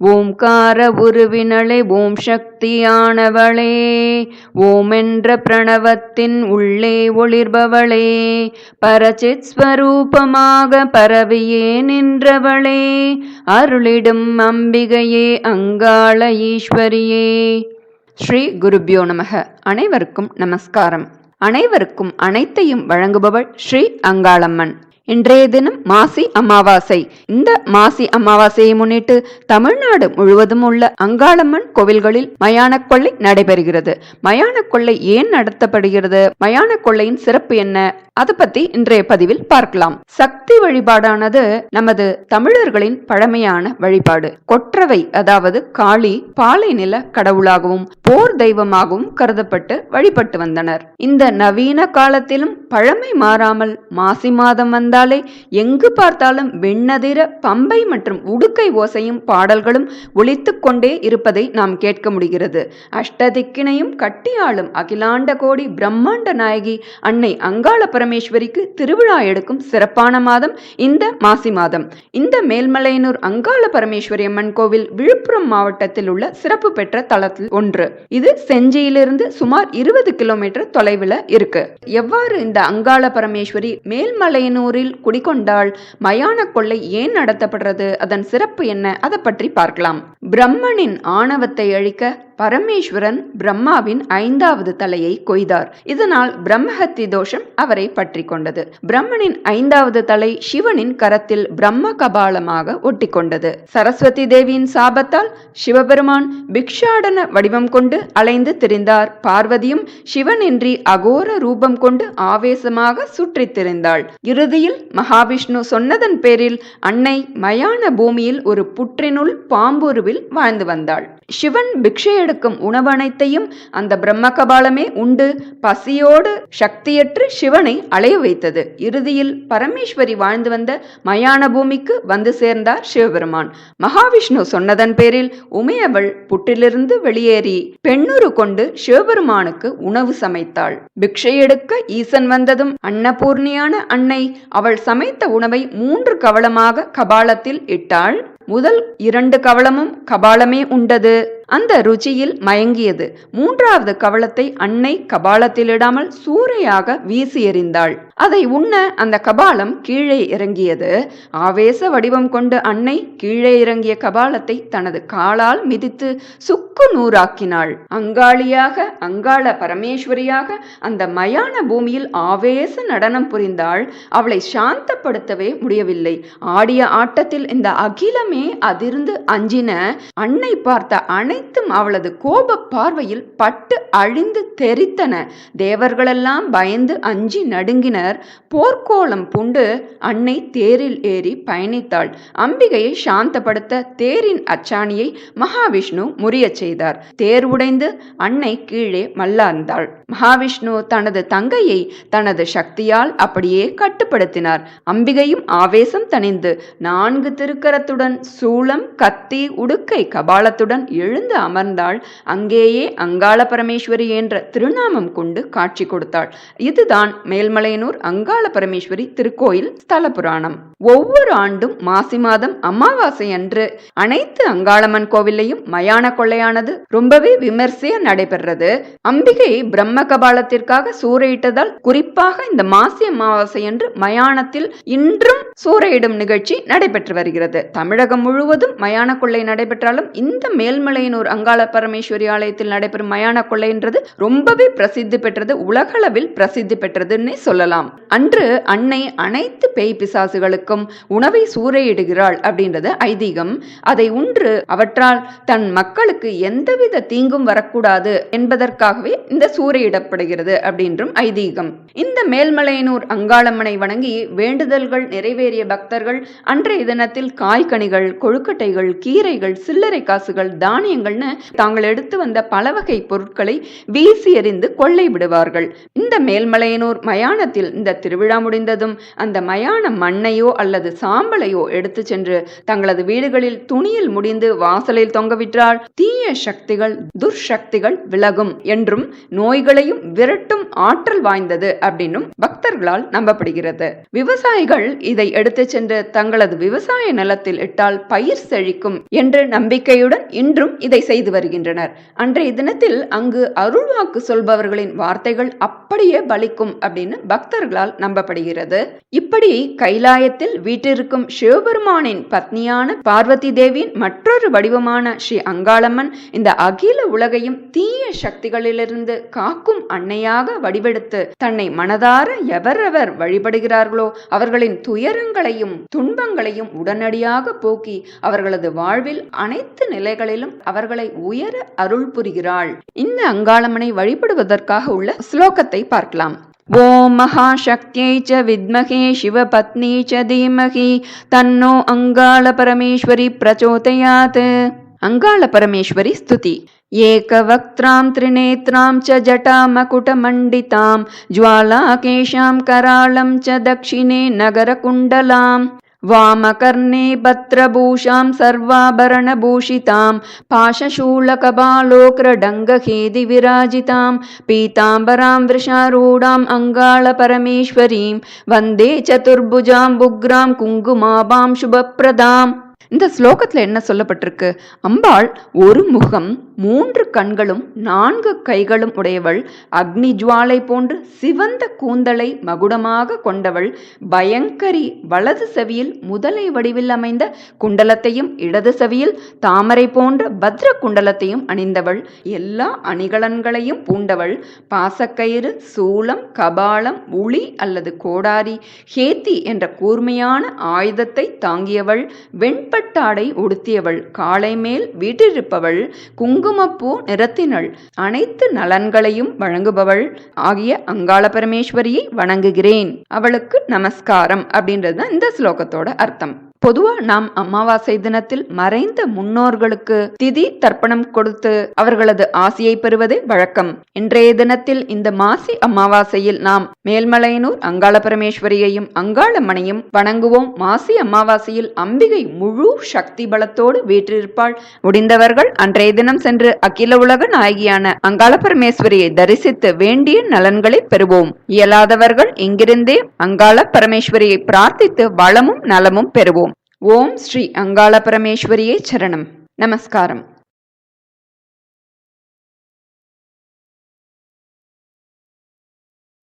ஓம்கார உருவினளே ஓம் சக்தியானவளே ஓமென்ற பிரணவத்தின் உள்ளே ஒளிர்பவளே பரச்சித் ஸ்வரூபமாக பரவியே நின்றவளே அருளிடும் அம்பிகையே அங்காள ஈஸ்வரியே. ஸ்ரீ குருபியோ நமக. அனைவருக்கும் நமஸ்காரம். அனைவருக்கும் அனைத்தையும் வழங்குபவள் ஸ்ரீ அங்காளம்மன். இன்றைய தினம் மாசி அமாவாசை. இந்த மாசி அமாவாசையை முன்னிட்டு தமிழ்நாடு முழுவதும் உள்ள அங்காளம்மன் கோவில்களில் மயான கொள்ளை நடைபெறுகிறது. மயான கொள்ளை ஏன் நடத்தப்படுகிறது? மயான கொள்ளையின் சிறப்பு என்ன? அதை பத்தி இன்றைய பதிவில் பார்க்கலாம். சக்தி வழிபாடானது நமது தமிழர்களின் பழமையான வழிபாடு. கொற்றவை அதாவது காளி பாலை நில கடவுளாகவும் போர் தெய்வமாகவும் கருதப்பட்டு வழிபட்டு வந்தனர். இந்த நவீன காலத்திலும் பழமை மாறாமல் மாசி மாதம் வந்தாலே எங்கு பார்த்தாலும் வெண்ணதிர பம்பை மற்றும் உடுக்கை ஓசையும் பாடல்களும் ஒலித்துக் கொண்டே இருப்பதை நாம் கேட்க முடிகிறது. அஷ்டதிக்கினையும் கட்டியாளும் அகிலாண்ட கோடி பிரம்மாண்ட நாயகி அன்னை அங்காளபுரம் பரமேஸ்வரிக்கு திருவிழா எடுக்கும் சிறப்பான மாதம் இந்த மாசி மாதம். இந்த மேல்மலையனூர் அங்காள பரமேஸ்வரி அம்மன் கோவில் விழுப்புரம் மாவட்டத்தில் உள்ள சிறப்பு பெற்ற தளத்தில் ஒன்று. இது செஞ்சியிலிருந்து சுமார் இருபது கிலோமீட்டர் தொலைவில் இருக்கு. எவ்வாறு இந்த அங்காள பரமேஸ்வரி மேல்மலையனூரில் குடிகொண்டால் மயான கொள்ளை ஏன் நடத்தப்படுறது அதன் சிறப்பு என்ன அதை பற்றி பார்க்கலாம். பிரம்மனின் ஆணவத்தை அழிக்க பரமேஸ்வரன் பிரம்மாவின் ஐந்தாவது தலையை கொய்தார். இதனால் பிரம்மஹத்தி தோஷம் அவரை பற்றி கொண்டது. பிரம்மனின் ஐந்தாவது தலை சிவனின் கரத்தில் பிரம்ம கபாலமாக ஒட்டி கொண்டது சரஸ்வதி தேவியின் சாபத்தால் சிவபெருமான் பிக்ஷாடன வடிவம் கொண்டு அலைந்து திரிந்தார். பார்வதியும் சிவனின்றி அகோர ரூபம் கொண்டு ஆவேசமாக சுற்றித் திரிந்தாள் இறுதியில் மகாவிஷ்ணு சொன்னதன் பேரில் அன்னை மயான பூமியில் ஒரு புற்றினுள் பாம்புருவில் வாழ்ந்து வந்தாள். சிவன் பிக்ஷை எடுக்கும் உணவனைத்தையும் அந்த பிரம்ம கபாலமே உண்டு. பசியோடு சக்தியற்று சிவனை அலைய வைத்தது. இறுதியில் பரமேஸ்வரி வாழ்ந்து வந்த மயான பூமிக்கு வந்து சேர்ந்தார் சிவபெருமான். மகாவிஷ்ணு சொன்னதன் பேரில் உமையவள் புட்டிலிருந்து வெளியேறி பெண்ணுரு கொண்டு சிவபெருமானுக்கு உணவு சமைத்தாள். பிக்ஷை எடுக்க ஈசன் வந்ததும் அன்னபூர்ணியான அன்னை அவள் சமைத்த உணவை மூன்று கவளமாக கபாலத்தில் இட்டாள். முதல் இரண்டு கவளமும் கபாலமே உண்டது. அந்த ருச்சியில் மயங்கியது. மூன்றாவது கவளத்தை அன்னை கபாலத்திலிடாமல் சூறையாக வீசி எறிந்தாள். அதை உண்ண அந்த கபாலம் கீழே இறங்கியது. ஆவேச வடிவம் கொண்டு அன்னை கீழே இறங்கிய கபாலத்தை தனது காலால் மிதித்து சுக்கு நூறாக்கினாள். அங்காளியாக அங்காள பரமேஸ்வரியாக அந்த மயான பூமியில் ஆவேச நடனம் புரிந்தாள். அவளை சாந்தப்படுத்தவே முடியவில்லை. ஆடிய ஆட்டத்தில் இந்த அகிலமே அதிர்ந்து அஞ்சின. அன்னை பார்த்த அனைத்தும் அவளது கோப பார்வையில் பட்டு அழிந்து தெரித்தன. தேவர்களெல்லாம் பயந்து அஞ்சி நடுங்கினர். போர்க்கோளம் பூண்டு அன்னை தேரில் ஏறி பயணித்தாள். அம்பிகையை சாந்தப்படுத்த தேரின் அச்சாணியை மகாவிஷ்ணு முறியச் செய்தார். தேர் உடைந்து அன்னை கீழே மல்லார்ந்தாள். மகாவிஷ்ணு தனது தங்கையை தனது சக்தியால் அப்படியே கட்டுப்படுத்தினார். அம்பிகையும் ஆவேசம் தணிந்து நான்கு திருக்கரத்துடன் சூளம் கத்தி உடுக்கை கபாலத்துடன் எழுந்து அமர்ந்தாள். அங்கேயே அங்காள பரமேஸ்வரி என்ற திருநாமம் கொண்டு காட்சி கொடுத்தாள். இதுதான் மேல்மலையனூர் அங்காள பரமேஸ்வரி திருக்கோயில் ஸ்தல புராணம் ஒவ்வொரு ஆண்டும் மாசி மாதம் அமாவாசை அன்று அனைத்து அங்காளம்மன் கோவிலையும் மயான கொள்ளையானது ரொம்பவே விமர்சையா நடைபெறுறது. அம்பிகை பிரம்ம கபாலத்திற்காக சூறையிட்டதால் குறிப்பாக இந்த மாசி அமாவாசை அன்று மயானத்தில் இன்றும் சூறையிடும் நிகழ்ச்சி நடைபெற்று வருகிறது. தமிழகம் முழுவதும் மயான கொள்ளை நடைபெற்றாலும் இந்த மேல்மலையனூர் அங்காள பரமேஸ்வரி ஆலயத்தில் நடைபெறும் மயான கொள்ளைன்றது ரொம்பவே பிரசித்தி பெற்றது உலகளவில் பிரசித்தி பெற்றதுன்னே சொல்லலாம். அன்று அன்னை அனைத்து பேய் பிசாசுகளுக்கு பிசாசுகளுக்கும் உணவை சூறையிடுகிறாள் அப்படின்றது ஐதீகம். அதை உன்று அவற்றால் தன் மக்களுக்கு எந்தவித தீங்கும் வரக்கூடாது என்பதற்காகவே இந்த சூறையிடப்படுகிறது அப்படின்றும் ஐதீகம். இந்த மேல்மலையனூர் அங்காளம்மனை வணங்கி வேண்டுதல்கள் நிறைவேறிய பக்தர்கள் அன்றைய தினத்தில் காய்கனிகள் கொழுக்கட்டைகள் கீரைகள் சில்லறை காசுகள் தானியங்கள்னு தாங்கள் எடுத்து வந்த பல வகை பொருட்களை வீசி எறிந்து கொள்ளை விடுவார்கள். இந்த மேல்மலையனூர் மயானத்தில் இந்த திருவிழா முடிந்ததும் அந்த மயான மண்ணையோ அல்லது சாம்பலையோ எடுத்து சென்று தங்களது வீடுகளில் துணியில் முடிந்து வாசலில் தொங்கவிட்டால் தீய சக்திகள் துர்சக்திகள் விலகும் என்றும் நோய்களையும் விரட்டும் ஆற்றல் வாய்ந்தது அப்படின்னும் பக்தர்களால் நம்பப்படுகிறது. விவசாயிகள் இதை எடுத்து சென்று தங்களது விவசாய நிலத்தில் இட்டால் பயிர் செழிக்கும் என்ற நம்பிக்கையுடன் இன்றும் இதை செய்து வருகின்றனர். அன்றைய தினத்தில் அங்கு அருள்வாக்கு சொல்பவர்களின் வார்த்தைகள் அப்படியே பலிக்கும் அப்படின்னு பக்தர்களால் நம்பப்படுகிறது. இப்படி கைலாயத்தில் வீட்டிற்கும் சிவபெருமானின் பத்னியான பார்வதி தேவியின் மற்றொரு வடிவமான ஸ்ரீ அங்காளம்மன் இந்த அகில உலகையும் தீய சக்திகளிலிருந்து காக்கும் அன்னையாக வடிவெடுத்து தன்னை மனதார எவரவர் வழிபடுகிறார்களோ அவர்களின் துயரங்களையும் துன்பங்களையும் உடனடியாக போக்கி அவர்களது வாழ்வில் அனைத்து நிலைகளிலும் அவர்களை உயர அருள் புரிகிறாள். இந்த அங்காளம்மனை வழிபடுவதற்காக உள்ள ஸ்லோகத்தை பார்க்கலாம். ஓம் மகாசக்தியை ச வித்மகே சிவபத்னி ச தீமகி தன்னோ அங்காள பரமேஸ்வரி பிரச்சோதயாத். அங்காள பரமேஸ்வரி ஸ்துதி. ஏகவக்த்ராம் திரிநேத்ராம் ச ஜட்டாமகுடமண்டிதாம் ஜுவாலாகேஷாம் கராளம் ச தக்ஷிணே நகரகுண்டலாம். वामकर्णे भद्रभूषां सर्वाभरणभूषितां पाशशूलकबालोक्रडङ्गखेदिविराजितां पीताम्बरां वृषारूढाम् अङ्गाळपरमेश्वरीं वन्दे चतुर्भुजां बुग्रां कुङ्कुमाभां शुभप्रदाम् இந்த ஸ்லோகத்தில் என்ன சொல்லப்பட்டிருக்கு? அம்பாள் ஒரு முகம் மூன்று கண்களும் நான்கு கைகளும் உடையவள் அக்னி ஜுவாலை போன்று சிவந்த கூந்தலை மகுடமாக கொண்டவள் பயங்கரி வலது செவியில் முதலை வடிவில் அமைந்த குண்டலத்தையும் இடது செவியில் தாமரை போன்ற பத்ர குண்டலத்தையும் அணிந்தவள் எல்லா அணிகலன்களையும் பூண்டவள் பாசக்கயிறு சூலம் கபாலம் உளி அல்லது கோடாரி ஹேத்தி என்ற கூர்மையான ஆயுதத்தை தாங்கியவள் வெண் வெண்பட்டாடை உடுத்தியவள். காளை மேல் வீட்டிருப்பவள் குங்குமப்பூ நிறத்தினள். அனைத்து நலன்களையும் வழங்குபவள் ஆகிய அங்காள பரமேஸ்வரியை வணங்குகிறேன். அவளுக்கு நமஸ்காரம் அப்படின்றது தான் இந்த ஸ்லோகத்தோட அர்த்தம். பொதுவா நாம் அமாவாசை தினத்தில் மறைந்த முன்னோர்களுக்கு திதி தர்ப்பணம் கொடுத்து அவர்களது ஆசியை பெறுவதே வழக்கம். இன்றைய தினத்தில் இந்த மாசி அமாவாசையில் நாம் மேல்மலையனூர் அங்காள பரமேஸ்வரியையும் அங்காளம்மனையும் வணங்குவோம். மாசி அமாவாசையில் அம்பிகை முழு சக்தி பலத்தோடு வீற்றிருப்பாள். முடிந்தவர்கள் அன்றைய தினம் சென்று அகில உலக நாயகியான அங்காள பரமேஸ்வரியை தரிசித்து வேண்டிய நலன்களை பெறுவோம். இயலாதவர்கள் இங்கிருந்தே அங்காள பரமேஸ்வரியை பிரார்த்தித்து வளமும் நலமும் பெறுவோம். ஓம் ஸ்ரீ அங்காள பரமேஸ்வரியே சரணம். நமஸ்காரம்.